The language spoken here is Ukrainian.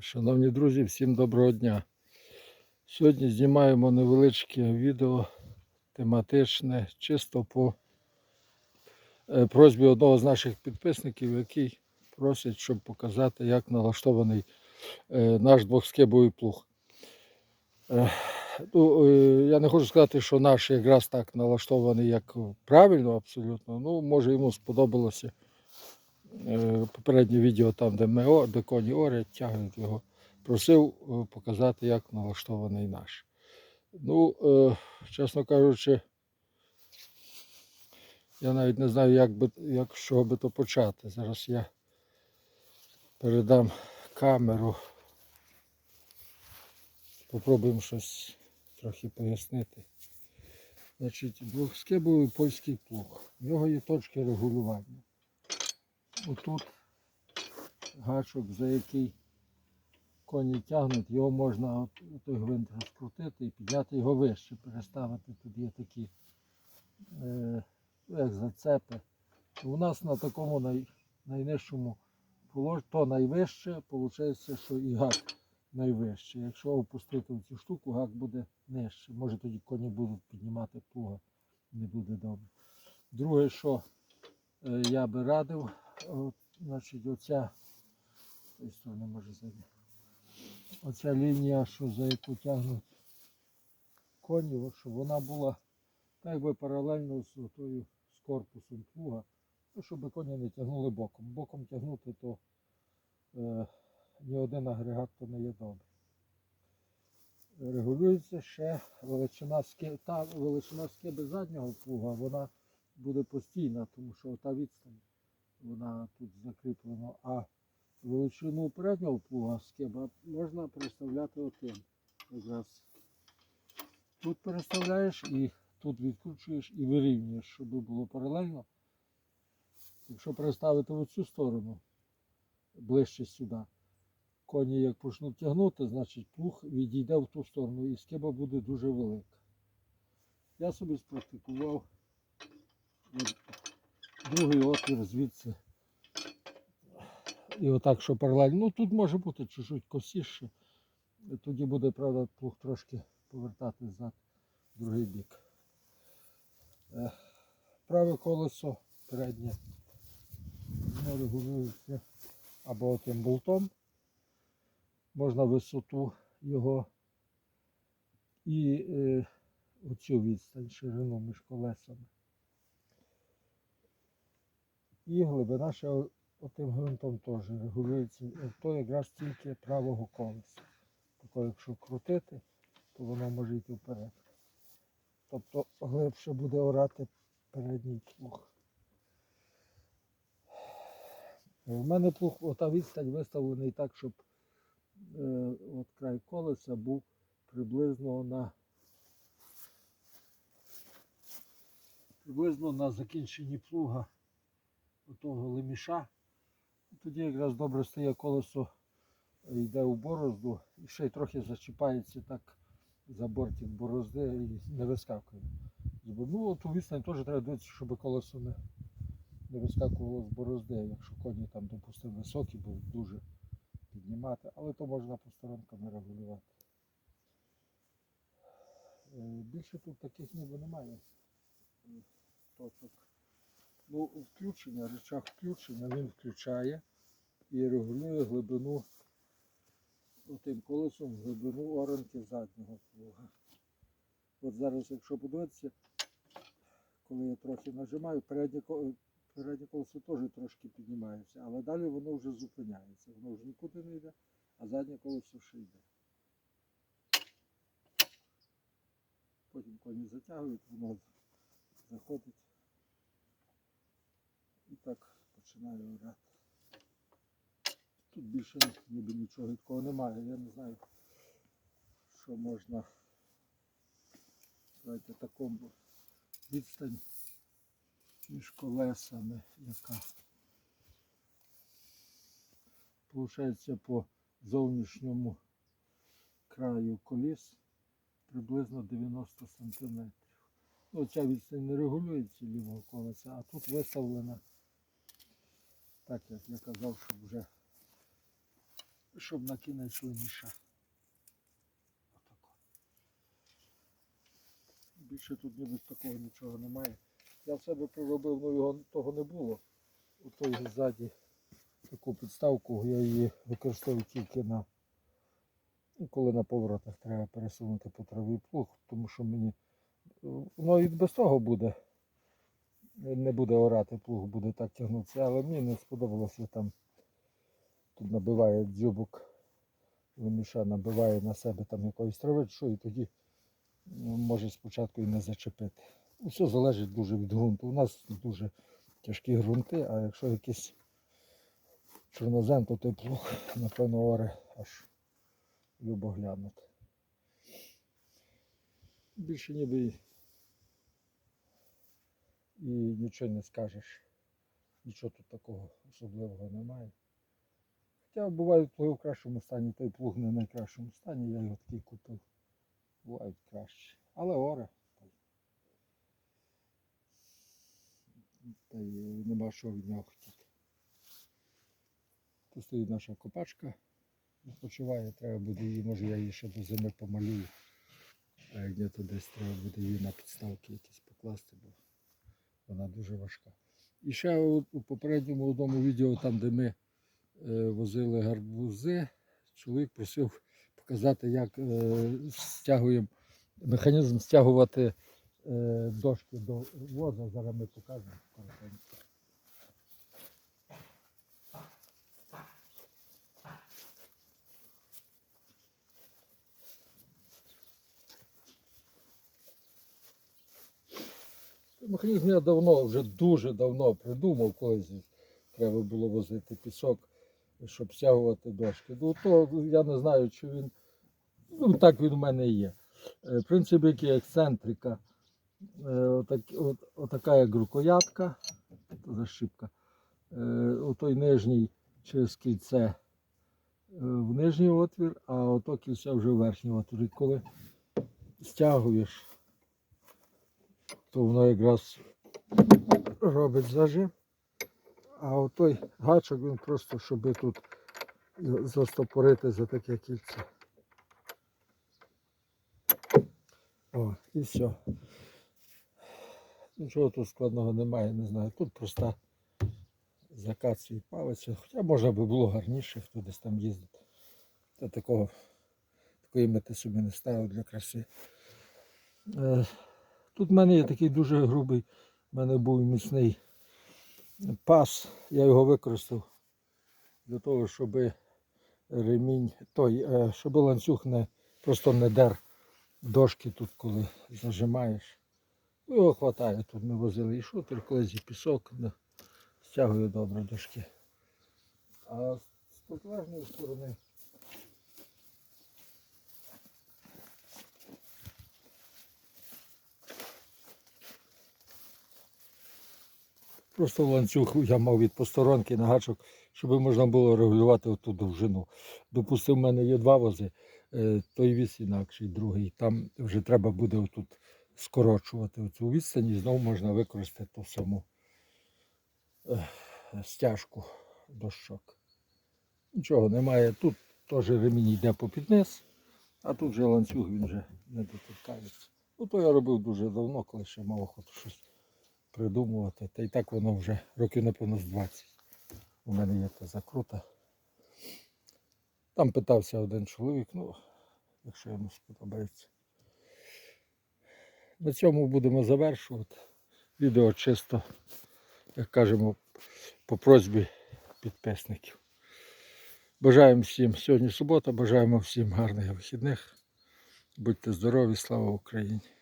Шановні друзі, всім доброго дня. Сьогодні знімаємо невеличке відео тематичне, чисто по е, просьбі одного з наших підписників, який просить, щоб показати, як налаштований е, наш двохскибовий плуг. Е, Ну, я не хочу сказати, що наш якраз так налаштований, як правильно, абсолютно. Ну, може йому сподобалося попереднє відео там, де ми де коні орять, тягнуть його. Просив е, показати, як налаштований наш. Ну, е, чесно кажучи, я навіть не знаю, як, би, як з чого би то почати. Зараз я передам камеру. Попробуємо щось трохи пояснити. Значить, двохскибовий польський плуг. В нього є точки регулювання. Отут гачок, за який коні тягнуть, його можна той гвинт розкрутити і підняти його вище, переставити. Тут є такі е, ну, як зацепи. У нас на такому най, найнижчому положенні, то найвище, виходить, що і гак найвище. Якщо опустити цю штуку, гак буде нижче. Може тоді коні будуть піднімати плуга, не буде добре. Друге, що е, я би радив, от, значить, оця, цієї може зайти. Оця лінія, що за яку тягнуть коні, щоб вона була так би паралельно з тою з корпусом плуга, ну, щоб коні не тягнули боком. Боком тягнути, то е, ні один агрегат то не є добре. Регулюється ще величина ски... та величина скиби заднього плуга, вона буде постійна, тому що та відстань вона тут закріплена. А величину переднього плуга скиба можна переставляти отим. Якраз тут переставляєш і тут відкручуєш і вирівнюєш, щоб було паралельно. Якщо переставити в цю сторону, ближче сюди, коні як почнуть тягнути, значить плуг відійде в ту сторону і скиба буде дуже велика. Я собі спрактикував другий отвір звідси. І отак, що паралельно. Ну тут може бути чуть-чуть косіше. Тоді буде, правда, плуг трошки повертати в другий бік. Е, Праве колесо переднє воно регулюється або тим болтом. Можна висоту його і е, оцю відстань, ширину між колесами. І глибина ще отим гвинтом теж регулюється. Е, То якраз тільки правого колеса. Тобто, якщо крутити, то воно може йти вперед. Тобто глибше буде орати передній плуг. У мене плуг, ота відстань виставлений так, щоб е, от край колеса був приблизно на приблизно на закінченні плуга отого леміша. Тоді якраз добре стає колесо йде у борозду і ще й трохи зачіпається так за бортик борозди і не вискакує. Ну, ту відстань теж треба дивитися, щоб колесо не, не вискакувало з борозди, якщо коні там, допустимо, високі, будуть дуже піднімати, але то можна по сторонкам регулювати. Е, Більше тут таких ніби немає е, точок. Ну, включення, речах включення, він включає і регулює глибину тим колесом глибину оранки заднього плуга. От зараз, якщо подивитися, коли я трохи нажимаю, переднє, колесо теж трошки піднімається, але далі воно вже зупиняється. Воно вже нікуди не йде, а заднє колесо ще йде. Потім коні затягують, воно заходить так починає орати. Тут більше ніби нічого такого немає. Я не знаю, що можна давайте такому відстань між колесами, яка Получається по зовнішньому краю коліс приблизно 90 см. Ну, ця відстань не регулюється лівого колеса, а тут виставлена, так як я казав, щоб вже щоб на кінець виміша. Більше тут ніби такого нічого немає. Я в себе приробив, ну його того не було. У той ззаді таку підставку, я її використовую тільки на ну, коли на поворотах треба пересунути по траві плуг, тому що мені воно і без того буде. Не буде орати, плуг буде так тягнутися, але мені не сподобалося там. Тут набиває дзюбок, виміша, набиває на себе там якоїсь трави, що і тоді ну, може спочатку і не зачепити. Все залежить дуже від ґрунту. У нас дуже тяжкі ґрунти, а якщо якийсь чорнозем, то той плуг, напевно, оре аж любо глянути. Більше ніби і, нічого не скажеш. Нічого тут такого особливого немає. Хоча бувають плуги в кращому стані, той плуг не в найкращому стані, я його такий купив. Бувають краще. Але оре. Та й нема що від нього хотіти. Тут стоїть наша копачка, відпочиває, треба буде її, може я її ще до зими помалюю. А як десь треба буде її на підставки якісь покласти, бо вона дуже важка. І ще у, попередньому одному відео, там де ми е, возили гарбузи, чоловік просив показати, як е, стягуємо механізм стягувати е, дошки до воза. Зараз ми покажемо. Механізм я давно, вже дуже давно придумав, колись треба було возити пісок, щоб стягувати дошки. Ну, то я не знаю, чи він. Ну, так він у мене є. Е, Принцип який ексцентрика. Е, Отак, от, отака як рукоятка, защіпка. Е, Отой нижній через кільце в нижній отвір, а ото кільце вже в верхній отвір. І коли стягуєш, то воно якраз робить зажим. А отой гачок він просто, щоб тут застопорити за таке кільце. О, і все. Нічого тут складного немає, не знаю. Тут проста закацує палиця. Хоча можна би було гарніше, хто десь там їздить. Та такого, такої мети собі не ставив для краси. Тут в мене є такий дуже грубий, в мене був міцний пас. Я його використав для того, щоб ремінь, той, е, щоб ланцюг не, просто не дер дошки тут, коли зажимаєш. Ну, Його вистачає. Тут ми возили і шутер, колись і пісок, не, стягує добре дошки. А з протилежної сторони Просто ланцюг я мав від посторонки на гачок, щоб можна було регулювати оту довжину. Допустимо, в мене є два вози, е, той віс інакший, другий. Там вже треба буде отут скорочувати оцю відстань і знову можна використати ту саму е, стяжку дощок. Нічого немає. Тут теж ремінь йде по низ, а тут же ланцюг він вже не дотикається. Ну то я робив дуже давно, коли ще мав охоту щось придумувати. Та й так воно вже років, напевно, з 20. У мене є та закрута. Там питався один чоловік, ну, якщо йому сподобається. На цьому будемо завершувати. Відео чисто, як кажемо, по просьбі підписників. Бажаємо всім сьогодні субота, бажаємо всім гарних вихідних. Будьте здорові, слава Україні!